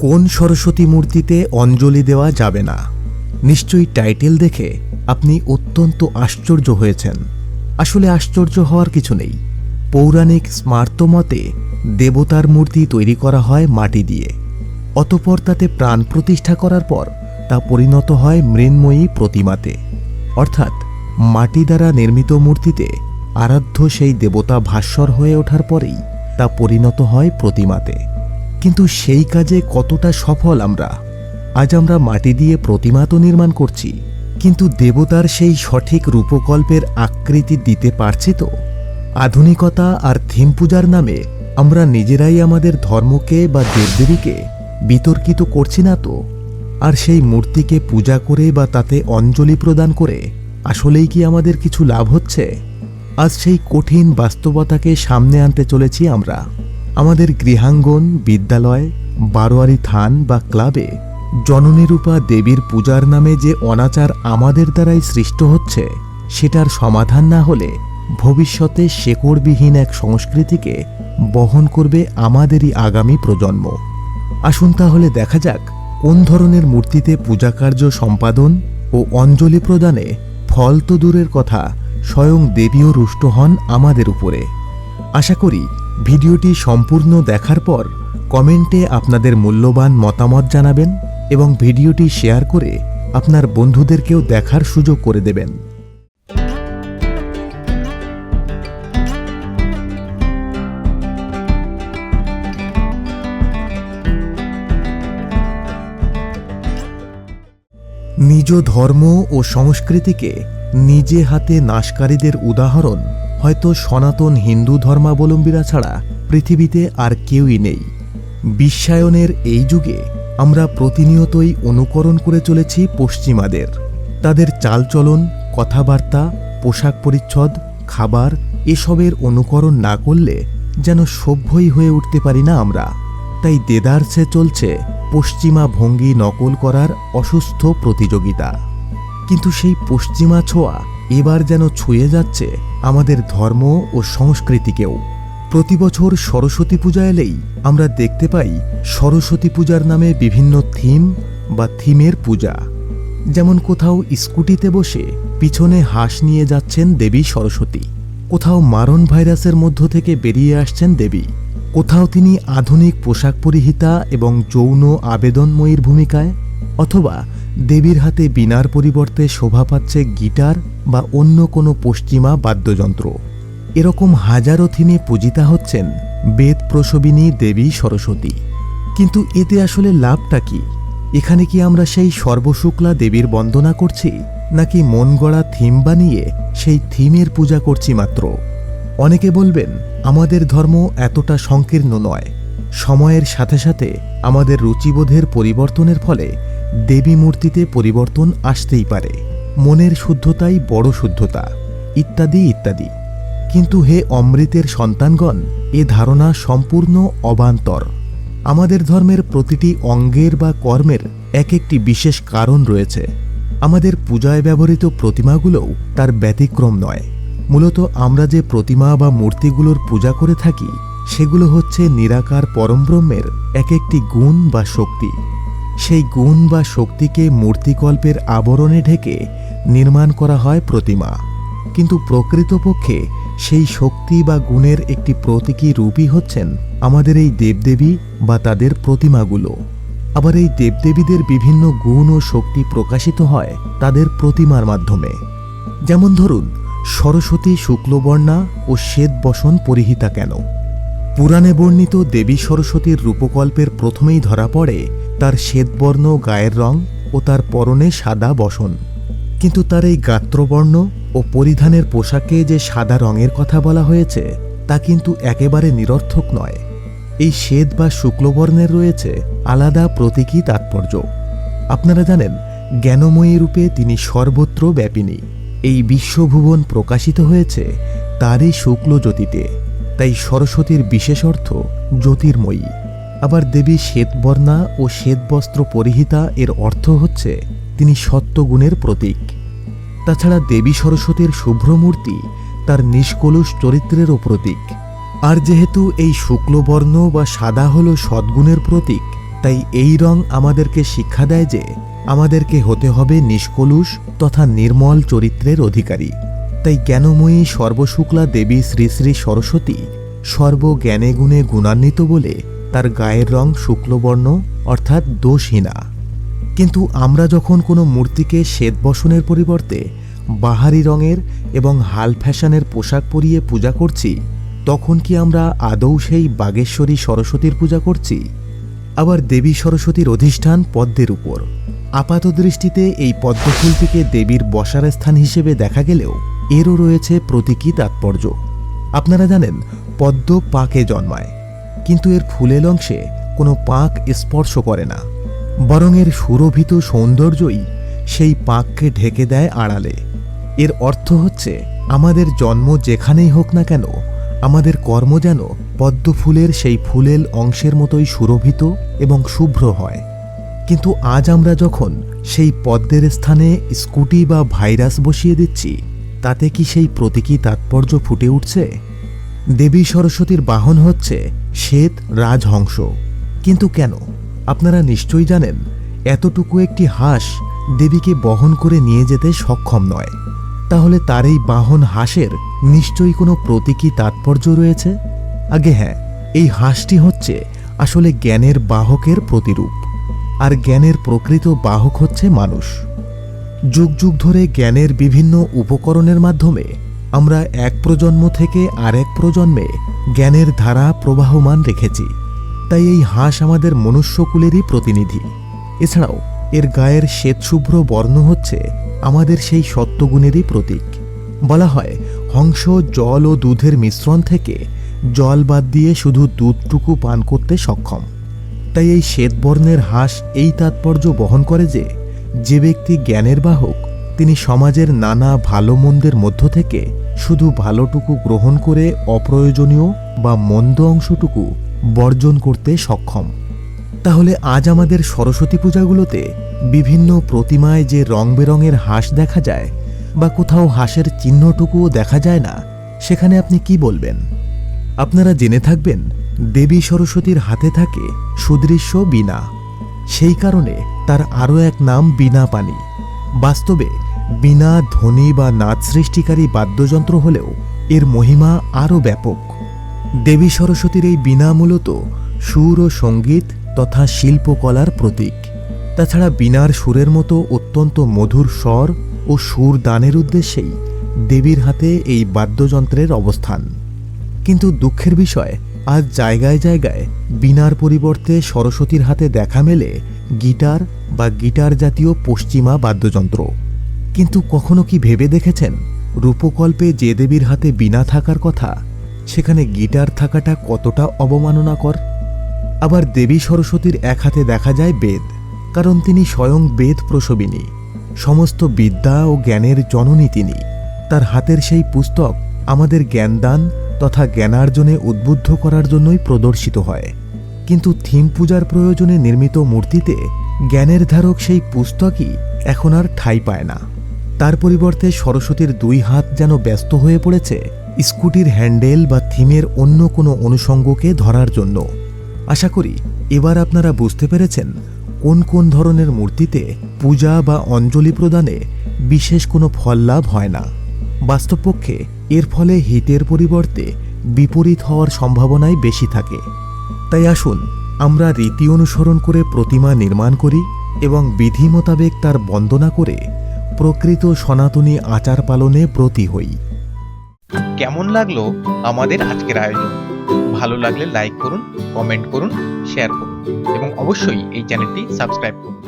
কোন সরস্বতী মূর্তিতে অঞ্জলি দেওয়া যাবে না? নিশ্চয়ই টাইটেল দেখে আপনি অত্যন্ত আশ্চর্য হয়েছেন। আসলে আশ্চর্য হওয়ার কিছু নেই। পৌরাণিক স্মার্ত মতে দেবতার মূর্তি তৈরি করা হয় মাটি দিয়ে। অতপর তাতে প্রাণ প্রতিষ্ঠা করার পর তা পরিণত হয় মৃন্ময়ী প্রতিমাতে। অর্থাৎ মাটি দ্বারা নির্মিত মূর্তিতে আরাধ্য সেই দেবতা ভাস্বর হয়ে ওঠার পরেই তা পরিণত হয় প্রতিমাতে। কিন্তু সেই কাজে কতটা সফল আমরা? আজ আমরা মাটি দিয়ে প্রতিমা তো নির্মাণ করছি, কিন্তু দেবতার সেই সঠিক রূপকল্পের আকৃতি দিতে পারছি তো? আধুনিকতা আর থিম পূজার নামে আমরা নিজেরাই আমাদের ধর্মকে বা দেবদেবীকে বিতর্কিত করছি না তো? আর সেই মূর্তিকে পূজা করে বা তাতে অঞ্জলি প্রদান করে আসলেই কি আমাদের কিছু লাভ হচ্ছে? আজ সেই কঠিন বাস্তবতাকে সামনে আনতে চলেছি আমরা। আমাদের গৃহাঙ্গন, বিদ্যালয়, বারোয়ারি থান বা ক্লাবে জননীরূপা দেবীর পূজার নামে যে অনাচার আমাদের দ্বারাই সৃষ্ট হচ্ছে, সেটার সমাধান না হলে ভবিষ্যতে শেকড়বিহীন এক সংস্কৃতিকে বহন করবে আমাদেরই আগামী প্রজন্ম। আসুন তাহলে দেখা যাক কোন ধরনের মূর্তিতে পূজাকার্য সম্পাদন ও অঞ্জলি প্রদানে ফল তো দূরের কথা, স্বয়ং দেবীও রুষ্ট হন আমাদের উপরে। আশা করি ভিডিওটি সম্পূর্ণ দেখার পর কমেন্টে আপনাদের মূল্যবান মতামত জানাবেন এবং ভিডিওটি শেয়ার করে আপনার বন্ধুদেরকেও দেখার সুযোগ করে দেবেন। নিজ ধর্ম ও সংস্কৃতিকে নিজে হাতে নাশকারীদের উদাহরণ হয়তো সনাতন হিন্দু ধর্মাবলম্বীরা ছাড়া পৃথিবীতে আর কেউই নেই। বিশ্বায়নের এই যুগে আমরা প্রতিনিয়তই অনুকরণ করে চলেছি পশ্চিমাদের। তাদের চালচলন, কথাবার্তা, পোশাক পরিচ্ছদ, খাবার এসবের অনুকরণ না করলে যেন সভ্যই হয়ে উঠতে পারি না আমরা। তাই দেদারসে চলছে পশ্চিমা ভঙ্গি নকল করার অসুস্থ প্রতিযোগিতা। কিন্তু সেই পশ্চিমা ছোঁয়া এবার যেন ছুঁয়ে যাচ্ছে আমাদের ধর্ম ও সংস্কৃতিকেও। প্রতি বছর সরস্বতী পূজা এলেই আমরা দেখতে পাই সরস্বতী পূজার নামে বিভিন্ন থিম বা থিমের পূজা। যেমন কোথাও স্কুটিতে বসে পিছনে হাঁস নিয়ে যাচ্ছেন দেবী সরস্বতী। কোথাও মারণ ভাইরাসের মধ্য থেকে বেরিয়ে আসছেন দেবী। কোথাও তিনি আধুনিক পোশাক পরিহিতা এবং যৌন আবেদনময়ীর ভূমিকায়। অথবা দেবীর হাতে বিনার পরিবর্তে শোভা পাচ্ছে গিটার বা অন্য কোনো পশ্চিমা বাদ্যযন্ত্র। এরকম হাজারো থিমে পূজিতা হচ্ছেন বেদ প্রসবিনী দেবী সরস্বতী। কিন্তু এতে আসলে লাভটা কি? এখানে কি আমরা সেই সর্বশুক্লা দেবীর বন্দনা করছি, নাকি মন গড়া থিম বানিয়ে সেই থিমের পূজা করছি মাত্র? অনেকে বলবেন, আমাদের ধর্ম এতটা সংকীর্ণ নয়। সময়ের সাথে সাথে আমাদের রুচিবোধের পরিবর্তনের ফলে দেবী মূর্তিতে পরিবর্তন আসতেই পারে। মনের শুদ্ধতাই বড় শুদ্ধতা, ইত্যাদি ইত্যাদি। কিন্তু হে অমৃতের সন্তানগণ, এ ধারণা সম্পূর্ণ অবান্তর। আমাদের ধর্মের প্রতিটি অঙ্গের বা কর্মের এক একটি বিশেষ কারণ রয়েছে। আমাদের পূজায় ব্যবহৃত প্রতিমাগুলোও তার ব্যতিক্রম নয়। মূলত আমরা যে প্রতিমা বা মূর্তিগুলোর পূজা করে থাকি, সেগুলো হচ্ছে নিরাকার পরমব্রহ্মের এক একটি গুণ বা শক্তি। সেই গুণ বা শক্তিকে মূর্তিকল্পের আবরণে ঢেকে নির্মাণ করা হয় প্রতিমা। কিন্তু প্রকৃতপক্ষে সেই শক্তি বা গুণের একটি প্রতীকী রূপই হচ্ছেন আমাদের এই দেবদেবী বা তাদের প্রতিমাগুলো। আবার এই দেবদেবীদের বিভিন্ন গুণ ও শক্তি প্রকাশিত হয় তাদের প্রতিমার মাধ্যমে। যেমন ধরুন, সরস্বতী শুক্লবর্ণা ও শ্বেত বসন পরিহিতা কেন? পুরাণে বর্ণিত দেবী সরস্বতীর রূপকল্পের প্রথমেই ধরা পড়ে তার শ্বেতবর্ণ গায়ের রং ও তার পরনে সাদা বসন। কিন্তু তার এই গাত্রবর্ণ ও পরিধানের পোশাকে যে সাদা রঙের কথা বলা হয়েছে, তা কিন্তু একেবারে নিরর্থক নয়। এই শ্বেত বা শুক্লবর্ণের রয়েছে আলাদা প্রতীকী তাৎপর্য। আপনারা জানেন, জ্ঞানময়ী রূপে তিনি সর্বত্র ব্যাপিনী। এই বিশ্বভুবন প্রকাশিত হয়েছে তারই শুক্ল জ্যোতিতে তাই সরস্বতীর বিশেষ অর্থ জ্যোতির্ময়ী। আবার দেবী শ্বেতবর্ণা ও শ্বেতবস্ত্র পরিহিতা এর অর্থ হচ্ছে তিনি সত্যগুণের প্রতীক। তাছাড়া দেবী সরস্বতীর শুভ্রমূর্তি তার নিষ্কলুষ চরিত্রেরও প্রতীক। আর যেহেতু এই শুক্লবর্ণ বা সাদা হল সদ্গুণের প্রতীক, তাই এই রং আমাদেরকে শিক্ষা দেয় যে আমাদেরকে হতে হবে নিষ্কলুষ তথা নির্মল চরিত্রের অধিকারী। তাই জ্ঞানময়ী সর্বশুক্লা দেবী শ্রী শ্রী সরস্বতী সর্বজ্ঞানে গুণে গুণান্বিত বলে তার গায়ের রং শুক্লবর্ণ, অর্থাৎ দোষহীনা। কিন্তু আমরা যখন কোনো মূর্তিকে শ্বেতবসনের পরিবর্তে বাহারি রঙের এবং হাল ফ্যাশনের পোশাক পরিয়ে পূজা করছি, তখন কি আমরা আদৌ সেই বাগেশ্বরী সরস্বতীর পূজা করছি? আবার দেবী সরস্বতীর অধিষ্ঠান পদ্মের উপর। আপাত দৃষ্টিতে এই পদ্মফুলটিকে দেবীর বসার স্থান হিসেবে দেখা গেলেও এরও রয়েছে প্রতীকী তাৎপর্য। আপনারা জানেন, পদ্ম পাকে জন্মায়। কিন্তু এর ফুলেল অংশে কোনো পাক স্পর্শ করে না, বরং এর সুরভিত সৌন্দর্যই সেই পাককে ঢেকে দেয় আড়ালে। এর অর্থ হচ্ছে, আমাদের জন্ম যেখানেই হোক না কেন, আমাদের কর্ম যেন পদ্ম ফুলের সেই ফুলেল অংশের মতোই সুরভিত এবং শুভ্র হয়। কিন্তু আজ আমরা যখন সেই পদ্মের স্থানে স্কুটি বা ভাইরাস বসিয়ে দিচ্ছি, তাতে কি সেই প্রতীকী তাৎপর্য ফুটে উঠছে? দেবী সরস্বতীর বাহন হচ্ছে শ্বেত রাজহংস। কিন্তু কেন? আপনারা নিশ্চয়ই জানেন, এতটুকু একটি হাঁস দেবীকে বহন করে নিয়ে যেতে সক্ষম নয়। তাহলে তার এই বাহন হাঁসের নিশ্চয়ই কোনো প্রতীকী তাৎপর্য রয়েছে? আগে হ্যাঁ এই হাঁসটি হচ্ছে আসলে জ্ঞানের বাহকের প্রতিরূপ, আর জ্ঞানের প্রকৃত বাহক হচ্ছে মানুষ। যুগ যুগ ধরে জ্ঞানের বিভিন্ন উপকরণের মাধ্যমে আমরা এক প্রজন্ম থেকে আরেক প্রজন্মে জ্ঞানের ধারা প্রবাহমান রেখেছি। তাই এই হাঁস আমাদের মনুষ্যকুলেরই প্রতিনিধি। এছাড়াও এর গায়ের শ্বেতশুভ্র বর্ণ হচ্ছে আমাদের সেই সত্যগুণেরই প্রতীক। বলা হয়, হংস, জল ও দুধের মিশ্রণ থেকে জল বাদ দিয়ে শুধু দুধটুকু পান করতে সক্ষম। তাই এই শ্বেতবর্ণের হাঁস এই তাৎপর্য বহন করে যে যে ব্যক্তি জ্ঞানের বাহক তিনি সমাজের নানা ভালো মন্দের মধ্য থেকে শুধু ভালোটুকু গ্রহণ করে অপ্রয়োজনীয় বা মন্দ অংশটুকু বর্জন করতে সক্ষম। তাহলে আজ আমাদের সরস্বতী পূজাগুলোতে বিভিন্ন প্রতিমায় যে রং বেরঙের হাঁস দেখা যায় বা কোথাও হাঁসের চিহ্নটুকুও দেখা যায় না, সেখানে আপনি কি বলবেন? আপনারা জেনে থাকবেন, দেবী সরস্বতীর হাতে থাকে সুদৃশ্য বীণা। সেই কারণে তার আরও এক নাম বীণা পানি বাস্তবে বীণা ধ্বনি বা নাচ সৃষ্টিকারী বাদ্যযন্ত্র হলেও এর মহিমা আরও ব্যাপক। দেবী সরস্বতীর এই বিনা মূলত সুর ও সংগীত তথা শিল্পকলার প্রতীক। তাছাড়া বীণার সুরের মতো অত্যন্ত মধুর স্বর ও সুর দানের উদ্দেশ্যেই দেবীর হাতে এই বাদ্যযন্ত্রের অবস্থান। কিন্তু দুঃখের বিষয়, আজ জায়গায় জায়গায় বীণার পরিবর্তে সরস্বতীর হাতে দেখা মেলে গিটার বা গিটার জাতীয় পশ্চিমা বাদ্যযন্ত্র। কিন্তু কখনো কি ভেবে দেখেছেন? রূপকল্পে যে দেবীর হাতে বীণা থাকার কথা, সেখানে গিটার থাকাটা কতটা অবমাননাকর? আবার দেবী সরস্বতীর এক হাতে দেখা যায় বেদ, কারণ তিনি স্বয়ং বেদ প্রসবিনী। সমস্ত বিদ্যা ও জ্ঞানের জননী তিনি। তার হাতের সেই পুস্তক আমাদের জ্ঞানদান তথা জ্ঞানার্জনে উদ্বুদ্ধ করার জন্যই প্রদর্শিত হয়। কিন্তু থিম পূজার প্রয়োজনে নির্মিত মূর্তিতে জ্ঞানের ধারক সেই পুস্তকই এখন আর ঠাঁই পায় না। তার পরিবর্তে সরস্বতীর দুই হাত যেন ব্যস্ত হয়ে পড়েছে, স্কুটির হ্যান্ডেল বা থিমের অন্য কোনো অনুষঙ্গকে ধরার জন্য। আশা করি এবার আপনারা বুঝতে পেরেছেন কোন কোন ধরনের মূর্তিতে পূজা বা অঞ্জলি প্রদানে বিশেষ কোনো ফল লাভ হয় না। বাস্তবপক্ষে এর ফলে হিতের পরিবর্তে বিপরীত হওয়ার সম্ভাবনাই বেশি থাকে। তাই আসুন, আমরা রীতি অনুসরণ করে প্রতিমা নির্মাণ করি এবং বিধি মোতাবেক তার বন্দনা করে প্রকৃত সনাতনী আচার পালনে ব্রতী হই। কেমন লাগল আমাদের আজকের আয়োজন? ভালো লাগলে লাইক করুন কমেন্ট করুন শেয়ার করুন, এবং অবশ্যই এই চ্যানেলটি সাবস্ক্রাইব করুন।